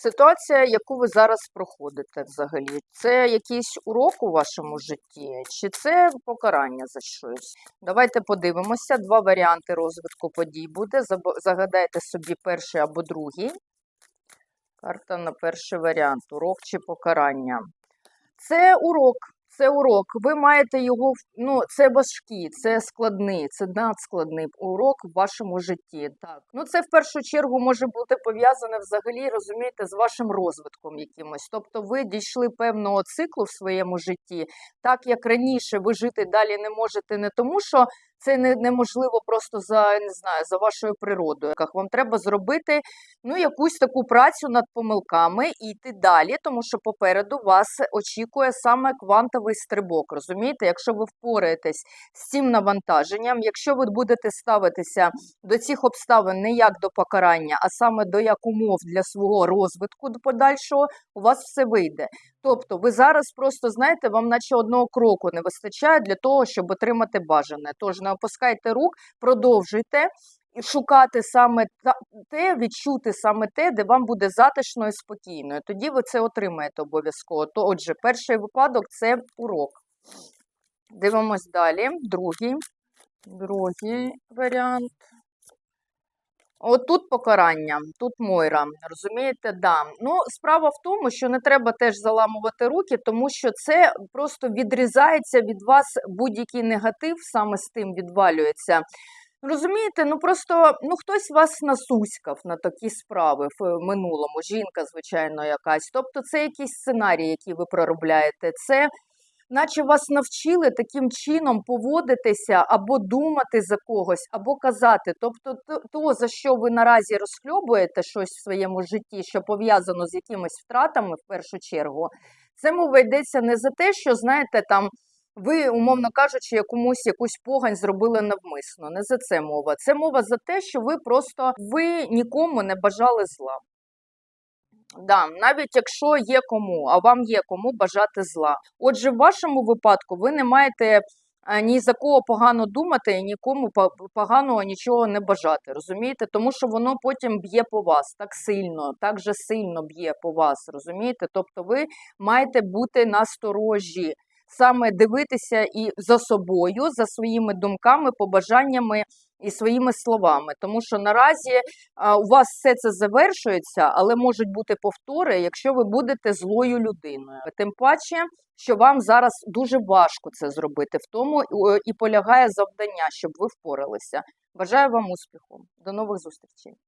Ситуація, яку ви зараз проходите взагалі, це якийсь урок у вашому житті, чи це покарання за щось? Давайте подивимося. Два варіанти розвитку подій буде. Загадайте собі перший або другий. Карта на перший варіант: урок чи покарання. Це урок. Це урок. Ви маєте його, ну, це важкий, це складний, це надскладний урок в вашому житті. Так. Ну, це в першу чергу може бути пов'язане взагалі, розумієте, з вашим розвитком якимось. Тобто ви дійшли певного циклу в своєму житті, так як раніше ви жити далі не можете не тому, що це не, неможливо просто за не знаю, за вашою природою. Вам треба зробити ну, якусь таку працю над помилками і йти далі, тому що попереду вас очікує саме квантовий стрибок. Розумієте, якщо ви впораєтесь з цим навантаженням, якщо ви будете ставитися до цих обставин не як до покарання, а саме до як умов для свого розвитку до подальшого, у вас все вийде. Тобто, ви зараз просто знаєте, вам наче одного кроку не вистачає для того, щоб отримати бажане. Тож не опускайте рук, продовжуйте. Шукати саме те, відчути саме те, де вам буде затишно і спокійно. Тоді ви це отримаєте обов'язково. То, отже, перший випадок це урок. Дивимось далі. Другий. Другий варіант. От тут покарання, тут Мойра. Розумієте, да. Ну, справа в тому, що не треба теж заламувати руки, тому що це просто відрізається від вас будь-який негатив, саме з тим відвалюється. Розумієте, ну просто ну хтось вас насуськав на такі справи в е, минулому, жінка, звичайно, якась. Тобто це якісь сценарії, які ви проробляєте. Це наче вас навчили таким чином поводитися або думати за когось, або казати. Тобто, то, за що ви наразі розхльобуєте щось в своєму житті, що пов'язано з якимись втратами, в першу чергу, це мова йдеться не за те, що знаєте, там. Ви, умовно кажучи, якомусь якусь погань зробили навмисно. Не за це мова. Це мова за те, що ви просто ви нікому не бажали зла. Да, навіть якщо є кому, а вам є кому бажати зла. Отже, в вашому випадку ви не маєте е, ні за кого погано думати і нікому по- поганого нічого не бажати. Розумієте? Тому що воно потім б'є по вас так сильно, так же сильно б'є по вас. Розумієте? Тобто ви маєте бути насторожі, саме дивитися і за собою, за своїми думками, побажаннями і своїми словами. Тому що наразі у вас все це завершується, але можуть бути повтори, якщо ви будете злою людиною. Тим паче, що вам зараз дуже важко це зробити. В тому і полягає завдання, щоб ви впоралися. Бажаю вам успіху. До нових зустрічей.